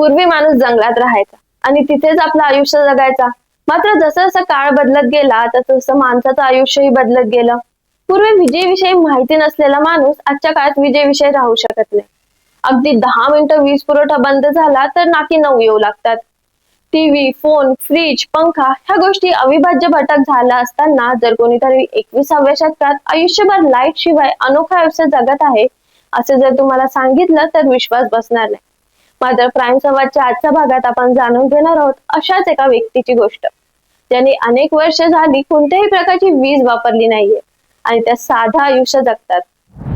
पूर्वी माणूस जंगलात राहायचा आणि तिथेच आपलं आयुष्य जगायचा. मात्र जसं जसं काळ बदलत गेला तसं तसं माणसाचं आयुष्यही बदलत गेलं. पूर्वी विजेविषयी माहिती नसलेला माणूस आजच्या काळात विजेविषयी राहू शकत नाही. अगदी दहा मिनिटं वीज पुरवठा बंद झाला तर नाकी नऊ येऊ लागतात. टीव्ही फोन फ्रीज पंखा ह्या गोष्टी अविभाज्य घटक झाला असताना जर कोणीतरी एकविसाव्या शतकात आयुष्यभर लाइट शिवाय अनोखा व्यवसाय जगत आहे असे जर तुम्हाला सांगितलं तर विश्वास बसणार नाही. मात्र प्राईम संवादच्या आजच्या भागात आपण जाणून घेणार आहोत अशाच एका व्यक्तीची गोष्ट. ज्यांनी अनेक वर्ष झाली कोणत्याही प्रकारची वीज वापरली नाहीये आणि त्या साधा आयुष्य जगतात.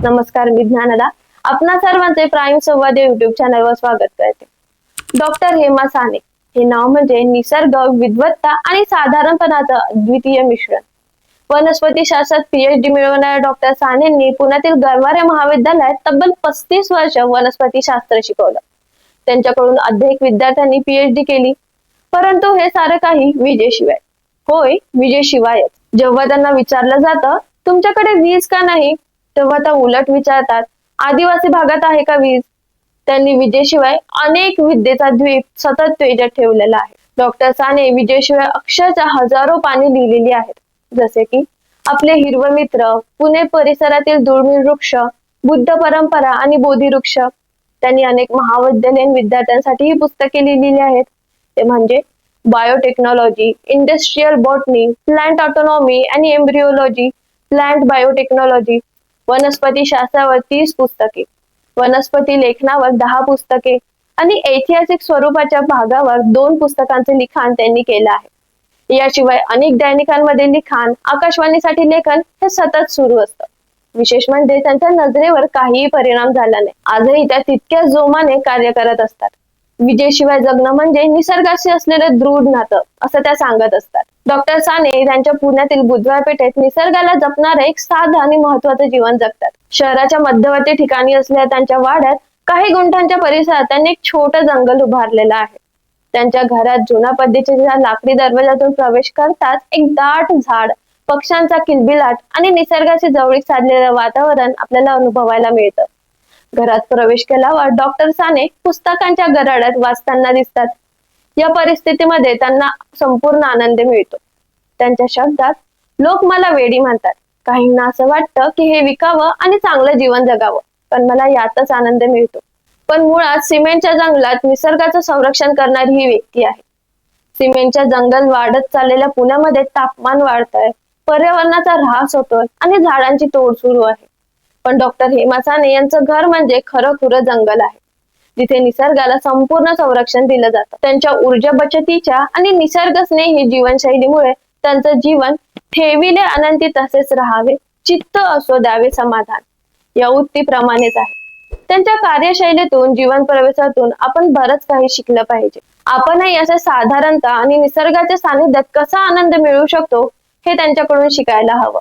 नमस्कार मी ज्ञानदा. आपणा सर्वांचे प्राईम संवाद या युट्यूब चॅनलवर स्वागत करते. डॉक्टर हेमा साने. हे नाव म्हणजे निसर्ग विद्वत्ता आणि साधारणपणाचं अद्वितीय मिश्रण. वनस्पती शास्त्रात पीएचडी मिळवणाऱ्या डॉक्टर सानेंनी पुण्यातील गरवारे महाविद्यालयात तब्बल पस्तीस वर्ष वनस्पती शास्त्र शिकवलं. त्यांच्याकडून अनेक विद्यार्थ्यांनी पीएचडी केली. परंतु हे सारं काही विजेशिवाय होय विजेशिवायच जेव्हा त्यांना विचारलं जातं तुमच्याकडे वीज का नाही? तेव्हा त्या उलट विचारतात आदिवासी भागात आहे का वीज? त्यांनी विजेशिवाय अनेक विद्येचा द्वीप सतत तेजात ठेवलेला आहे. डॉक्टर साने विजेशिवाय अक्षरशः हजारो पाने लिहिलेली आहेत. जसे की आपले हिरव मित्र पुणे परिसरातील दुर्मिळ वृक्ष बुद्ध परंपरा आणि बोधी वृक्ष त्यांनी अनेक महाविद्यालयीन विद्यार्थ्यांसाठी ही पुस्तके लिहिलेली आहेत. ते म्हणजे biotechnology industrial botany plant autonomy आणि एम्ब्रिओलॉजी प्लांट बायोटेक्नॉलॉजी वनस्पती शास्त्रावर तीस पुस्तके वनस्पती लेखनावर दहा पुस्तके आणि ऐतिहासिक स्वरूपाच्या भागावर दोन पुस्तकांचे लिखाण त्यांनी केलं आहे. याशिवाय अनेक दैनिकांमध्ये लिखाण आकाशवाणीसाठी लेखन हे सतत सुरू असतं. विशेष म्हणजे त्यांच्या नजरेवर काहीही परिणाम झाला नाही. आजही त्या तितक्या जोमाने कार्य करत असतात. विजेशिवाय जगणं म्हणजे निसर्गाशी असलेलं दृढ नातं असं त्या सांगत असतात. डॉक्टर साने त्यांच्या पुण्यातील बुधवार पेठेत निसर्गाला जपणारं एक साधं आणि महत्वाचं जीवन जगतात. शहराच्या मध्यवर्ती ठिकाणी असलेल्या त्यांच्या वाड्यात काही गुंठांच्या परिसरात त्यांनी एक छोटं जंगल उभारलेलं आहे. त्यांच्या घरात जुन्या पद्धतीच्या लाकडी दरवाजातून प्रवेश करतात एक दाट झाड. पक्ष्यांचा किलबिलाट आणि निसर्गाशी जवळीक साधलेलं वातावरण आपल्याला अनुभवायला मिळतं. घरात प्रवेश केल्यावर डॉक्टर साने पुस्तकांच्या गराड्यात वाचताना दिसतात. या परिस्थितीमध्ये त्यांना संपूर्ण आनंद मिळतो. त्यांच्या शब्दात लोक मला वेडी म्हणतात. काहींना असं वाटतं की हे विकावं आणि चांगलं जीवन जगावं पण मला यातच आनंद मिळतो. पण मुळात सिमेंटच्या जंगलात निसर्गाचं संरक्षण करणारी ही व्यक्ती आहे. सिमेंटच्या जंगल वाढत चाललेल्या पुण्यामध्ये तापमान वाढत आहे पर्यावरणाचा ऱ्हास होतोय आणि झाडांची तोड सुरू आहे. पण डॉक्टर हेमा साने यांचं घर म्हणजे खरं खुरं जंगल आहे. जिथे निसर्गाला संपूर्ण संरक्षण दिलं जातं. त्यांच्या ऊर्जा बचतीच्या आणि निसर्ग स्नेही जीवनशैलीमुळे त्यांचं जीवन ठेविले आनंदी तसेच राहावे चित्त असो द्यावे समाधान. या उक्तीप्रमाणेच आहे. त्यांच्या कार्यशैलीतून जीवन प्रवेशातून आपण बरंच काही शिकलं पाहिजे. आपणही असे साधारणतः आणि निसर्गाच्या सानिध्यात कसा आनंद मिळवू शकतो हे त्यांच्याकडून शिकायला हवं.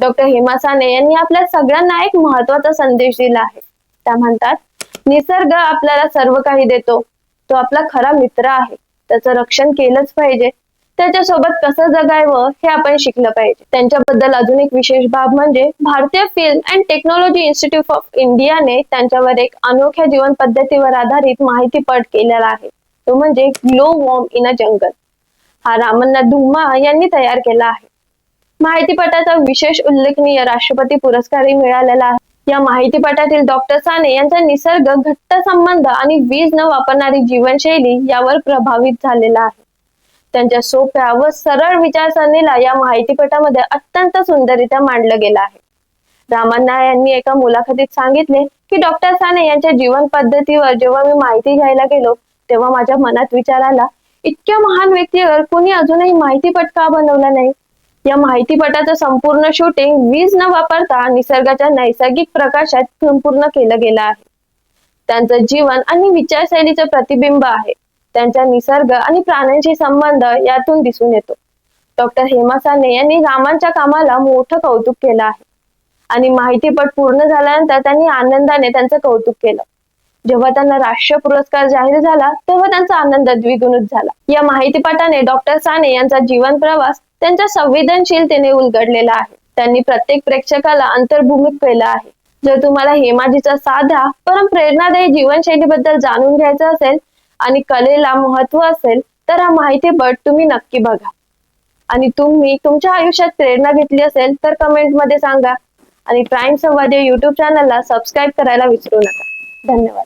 डॉक्टर हेमा साने यांनी आपल्या सगळ्यांना एक महत्त्वाचा संदेश दिला आहे. त्या म्हणतात निसर्ग आपल्याला सर्व काही देतो. तो आपला खरा मित्र आहे. त्याचं रक्षण केलंच पाहिजे. त्याच्यासोबत कसं जगायवं हे आपण शिकलं पाहिजे. त्यांच्याबद्दल अजून एक विशेष बाब म्हणजे भारतीय film and technology institute of इंडियाने त्यांच्यावर एक अनोख्या जीवन पद्धतीवर आधारित माहितीपट केलेला आहे. तो म्हणजे glow worm in a jungle हा रामन्ना धुम्मा यांनी तयार केला आहे. माहितीपटाचा विशेष उल्लेखनीय राष्ट्रपती पुरस्कारही मिळालेला आहे. या माहितीपटातील डॉक्टर साने यांचा निसर्ग घट्ट संबंध आणि वीज न वापरणारी जीवनशैली यावर प्रभावित झालेला आहे. त्यांच्या सोप्या व सरळ विचारसरणीला या माहितीपटामध्ये अत्यंत सुंदररित्या मांडलं गेलं आहे. रामन्ना यांनी एका मुलाखतीत सांगितले की डॉक्टर साने यांच्या जीवन पद्धतीवर जेव्हा मी माहिती घ्यायला गेलो तेव्हा माझ्या मनात विचार आला इतक्या महान व्यक्तीवर कुणी अजूनही माहितीपट का बनवला नाही. या माहितीपटाचं संपूर्ण शूटिंग वीज न वापरता निसर्गाच्या नैसर्गिक प्रकाशात संपूर्ण केलं गेलं आहे. त्यांचं जीवन आणि विचारशैलीचं प्रतिबिंब आहे. त्यांचा निसर्ग आणि प्राण्यांशी संबंध यातून दिसून येतो. डॉक्टर हेमा साने यांनी रामांच्या कामाला मोठं कौतुक केलं आहे. आणि माहितीपट पूर्ण झाल्यानंतर त्यांनी आनंदाने त्यांचं कौतुक केलं. जेव्हा त्यांना राष्ट्रीय पुरस्कार जाहीर झाला तेव्हा त्यांचा आनंद द्विगुणित झाला. या माहितीपटाने डॉक्टर साने यांचा जीवन प्रवास त्यांच्या संवेदनशीलतेने उलगडलेला आहे. त्यांनी प्रत्येक प्रेक्षकाला अंतर्भूमित केलं आहे. जर तुम्हाला हेमाजीचा साधा परम प्रेरणादायी जीवनशैलीबद्दल जाणून घ्यायचं असेल आणि कलेला महत्त्व असेल तर हा माहितीपट तुम्ही नक्की बघा. आणि तुम्ही तुमच्या आयुष्यात प्रेरणा घेतली असेल तर कमेंटमध्ये सांगा. आणि प्राईम संवाद या युट्यूब चॅनलला सबस्क्राईब करायला विसरू नका. धन्यवाद.